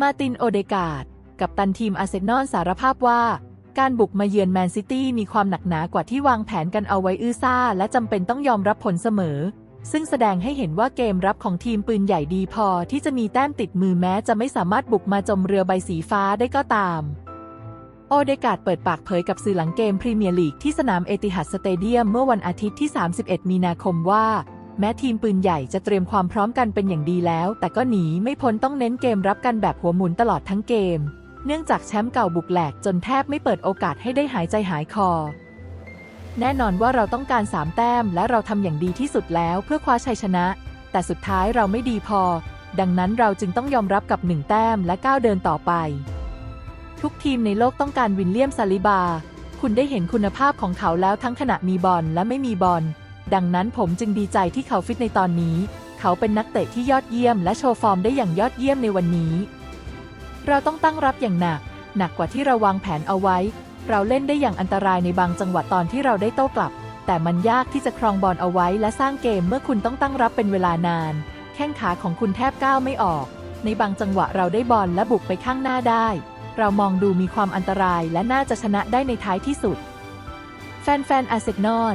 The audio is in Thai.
มาตินโอเดกาดกับตันทีมอาร์เซนอลสารภาพว่า การบุกมาเยือนแมนซิตี้มีความหนักหนากว่าที่วางแผนกันเอาไว้อื้อซ่า และจำเป็นต้องยอมรับผลเสมอ ซึ่งแสดงให้เห็นว่าเกมรับของทีมปืนใหญ่ดีพอที่จะมีแต้มติดมือแม้จะไม่สามารถบุกมาจมเรือใบสีฟ้าได้ก็ตาม โอเดกาดเปิดปากเผยกับสื่อหลังเกมพรีเมียร์ลีกที่สนามเอติฮัดสเตเดียมเมื่อวันอาทิตย์ที่ 31 มีนาคมว่า แม้ทีมปืนใหญ่จะเตรียมความพร้อมกันเป็นอย่างดีแล้ว แต่ก็หนีไม่พ้นต้องเน้นเกมรับกันแบบหัวหมุนตลอดทั้งเกม เนื่องจากแชมป์เก่าบุกแหลกจนแทบไม่เปิดโอกาสให้ได้หายใจหายคอ แน่นอนว่าเราต้องการ 3 แต้มและเราทำอย่างดีที่สุดแล้วเพื่อคว้าชัยชนะ แต่สุดท้ายเราไม่ดีพอ ดังนั้นเราจึงต้องยอมรับกับ 1 แต้มและก้าวเดินต่อไป ทุกทีมในโลกต้องการวินเลียมซาลิบา คุณได้เห็นคุณภาพของเขาแล้วทั้งขณะมีบอลและไม่มีบอล ดังนั้นผมจึงดีใจที่เขาฟิตในตอนนี้ เขาเป็นนักเตะที่ยอดเยี่ยมและโชว์ฟอร์มได้อย่างยอดเยี่ยมในวันนี้ เราต้องตั้งรับอย่างหนัก หนักกว่าที่เราวางแผนเอาไว้ เราเล่นได้อย่างอันตรายในบางจังหวะตอนที่เราได้โต้กลับ แต่มันยากที่จะครองบอลเอาไว้และสร้างเกมเมื่อคุณต้องตั้งรับเป็นเวลานาน แข้งขาของคุณแทบก้าวไม่ออก ในบางจังหวะเราได้บอลและบุกไปข้างหน้าได้ เรามองดูมีความอันตรายและน่าจะชนะได้ในท้ายที่สุด แฟนๆอาร์เซนอล